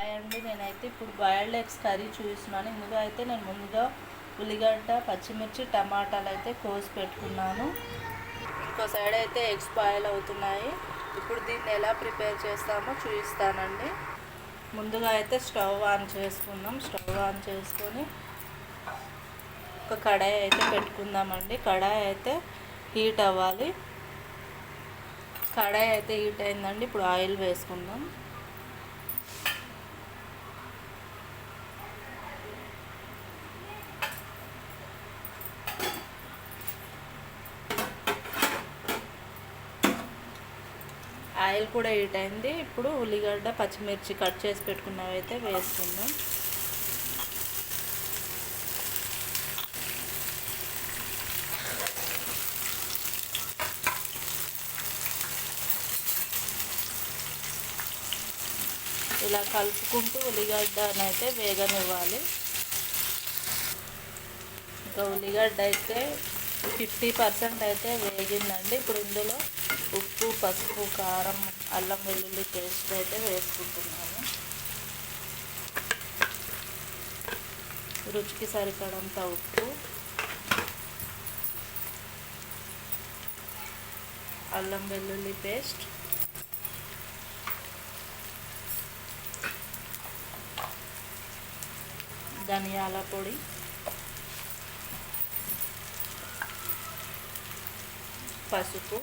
Hi అండి. నేనైతే ఇప్పుడు బాయిల్డ్ ఎగ్స్ కర్రీ చూపిస్తున్నాను ఇందులో అయితే నేను ముందుగా ఉల్లిగడ్డ పచ్చిమిర్చి టమాటాలు అయితే కోసి పెట్టుకున్నాను. ఇంకో సైడ్ అయితే ఎగ్స్ బాయిల్ అవుతున్నాయి. ఇప్పుడు దీన్ని ఎలా ప్రిపేర్ చేస్తామో చూపిస్తానండి. ముందుగా అయితే స్టవ్ ఆన్ చేసుకుందాం. స్టవ్ ఆన్ చేసుకొని ఒక కడాయి అయితే పెట్టుకుందామండి. కడాయి అయితే హీట్ అవ్వాలి. కడాయి అయితే హీట్ అయిందండి. ఇప్పుడు ఆయిల్ వేసుకుందాం. ఆయిల్ కూడా హీట్ అయింది. ఇప్పుడు ఉల్లిగడ్డ పచ్చిమిర్చి కట్ చేసి పెట్టుకున్నవి అయితే వేసుకుందాం. ఇలా కలుపుకుంటూ ఉల్లిగడ్డనైతే వేగనివ్వాలి. ఇంకా ఉల్లిగడ్డ అయితే ఫిఫ్టీ పర్సెంట్ అయితే వేగిందండి. ఇప్పుడు ఇందులో ఉప్పు పసుపు కారం అల్లం వెల్లుల్లి పేస్ట్ అయితే వేసుకుంటున్నాను. రుచికి సరిపడంత ఉప్పు అల్లం వెల్లుల్లి పేస్ట్ ధనియాల పొడి పసుపు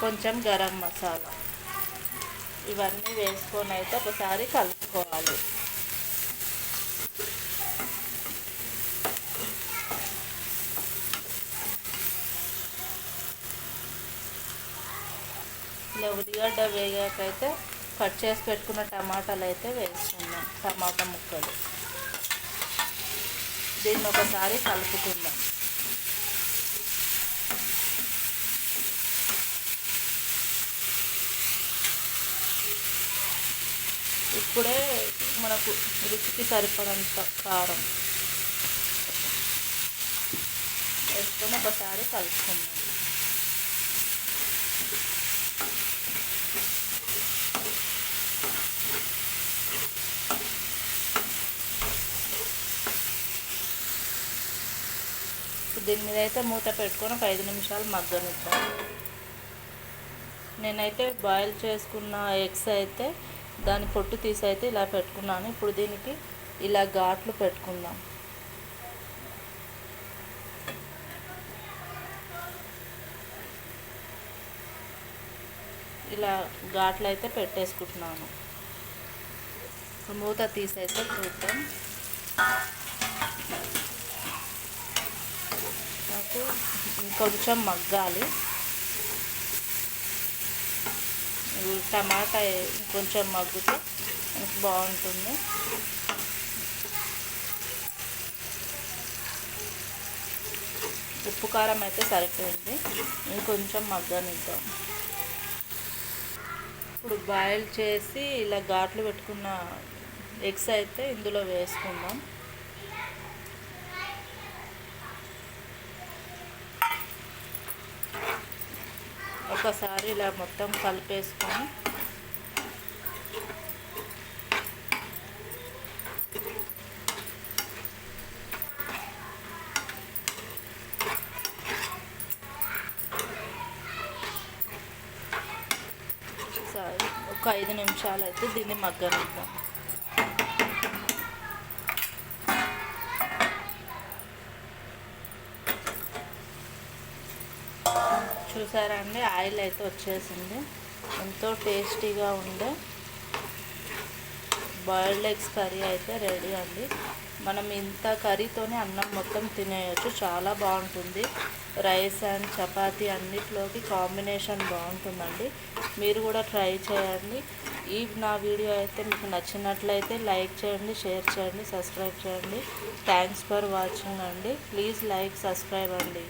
కొంచెం గరం మసాలా. ఇవన్నీ వేసుకొని అయితే ఒకసారి కలుపుకోవాలి. ఇలా ఉల్లిగడ్డ వేగాకైతే కట్ చేసి పెట్టుకున్న టమాటాలు అయితే వేసుకున్నాం టమాటా ముక్కలు. దీన్ని ఒకసారి కలుపుకుందాం. ఇప్పుడే మనకు రుచికి సరిపడంత కారం. వేసుకొని ఒకసారి కలుపుకుందాం. దీని మీద అయితే మూత పెట్టుకొని ఒక ఐదు నిమిషాలు మగ్గనిద్దాం. నేనైతే బాయిల్ చేసుకున్న ఎగ్స్ అయితే దాని పొట్టు తీసి అయితే ఇలా పెట్టుకున్నాను. ఇప్పుడు దీనికి ఇలా ఘాట్లు పెట్టుకుందాం. ఇలా ఘాట్లు అయితే పెట్టేసుకుంటున్నాను. మూత తీసి అయితే చూద్దాం. నాకు కొంచెం మగ్గాలి. టమాటా కొంచెం మగ్గితే బాగుంటుంది. ఉప్పు కారం అయితే సరిపోయింది. ఇంకొంచెం మగ్గనిద్దాం. ఇప్పుడు బాయిల్ చేసి ఇలా ఘాట్లు పెట్టుకున్న ఎగ్స్ అయితే ఇందులో వేసుకుందాం. ఒకసారి ఇలా మొత్తం కలిపేసుకొని ఒక ఐదు నిమిషాలు అయితే దీన్ని మగ్గనిద్దాం. చూసారా అండి ఆయిల్ అయితే వచ్చేసింది. ఎంతో టేస్టీగా ఉండే బాయిల్డ్ ఎగ్స్ కర్రీ అయితే రెడీ అండి. మనం ఇంత కర్రీతోనే అన్నం మొత్తం తినేయచ్చు. చాలా బాగుంటుంది. రైస్ అండ్ చపాతి అన్నిట్లోకి కాంబినేషన్ బాగుంటుందండి. మీరు కూడా ట్రై చేయండి. ఈ నా వీడియో అయితే మీకు నచ్చినట్లయితే లైక్ చేయండి షేర్ చేయండి సబ్స్క్రైబ్ చేయండి. థ్యాంక్స్ ఫర్ వాచింగ్ అండి. ప్లీజ్ లైక్ సబ్స్క్రైబ్ అండి.